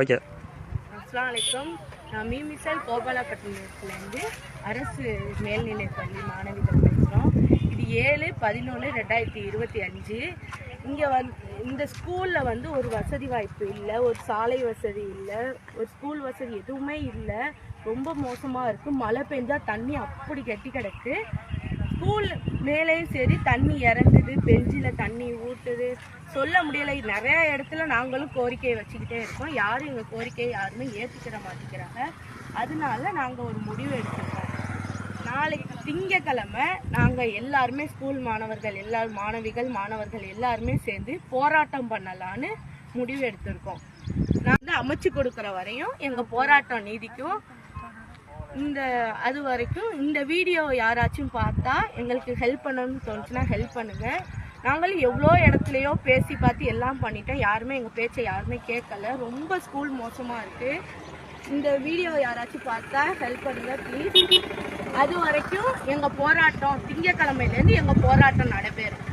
Okay. அஸ்லாம் வலைக்கம் நான் மீமிசல் கோபாலப்பட்டினத்துலேருந்து அரசு மேல்நிலைப்பள்ளி மாணவிகள் பேசுகிறோம் இது ஏழு பதினொன்று ரெண்டாயிரத்தி இருபத்தி அஞ்சு. இங்கே வந்து இந்த ஸ்கூலில் வந்து ஒரு வசதி வாய்ப்பு இல்லை ஒரு சாலை வசதி இல்லை ஒரு ஸ்கூல் வசதி எதுவுமே இல்லை. ரொம்ப மோசமாக இருக்குது மழை பெஞ்சால் தண்ணி அப்படி கட்டி கிடக்கு. ஸ்கூல் மேலேயும் சரி தண்ணி இறங்குது. பெஞ்சில் தண்ணி ஊட்டுது சொல்ல முடியலை. நிறைய இடத்துல நாங்களும் கோரிக்கையை வச்சுக்கிட்டே இருக்கோம். யாரும் எங்கள் கோரிக்கையை யாருமே ஏற்றுக்கிற மாட்டேங்கிறாங்க. அதனால நாங்கள் ஒரு முடிவு எடுத்துருக்கோம். நாளைக்கு திங்கக்கிழமை நாங்கள் எல்லாருமே ஸ்கூல் மாணவர்கள் எல்லா மாணவிகள் மாணவர்கள் எல்லாருமே சேர்ந்து போராட்டம் பண்ணலான்னு முடிவு எடுத்திருக்கோம். நான் வந்து அமைச்சு கொடுக்குற வரையும் எங்கள் போராட்டம் நீதிக்கும் இந்த அது வரைக்கும் இந்த வீடியோ யாராச்சும் பார்த்தா எங்களுக்கு ஹெல்ப் பண்ணணும்னு தோணுச்சுன்னா ஹெல்ப் பண்ணுங்கள் நாங்களும் எவ்வளோ இடத்துலையோ பேசி பார்த்து எல்லாம் பண்ணிட்டோம். யாருமே எங்கள் பேச்சை யாருமே கேட்கல. ரொம்ப ஸ்கூல் மோசமாக இருக்குது இந்த வீடியோ யாராச்சும் பார்த்தா ஹெல்ப் பண்ணுங்க ப்ளீஸ் அது வரைக்கும் எங்கள் போராட்டம் திங்கக்கிழமையிலேருந்து எங்கள் போராட்டம் நடைபெறும்.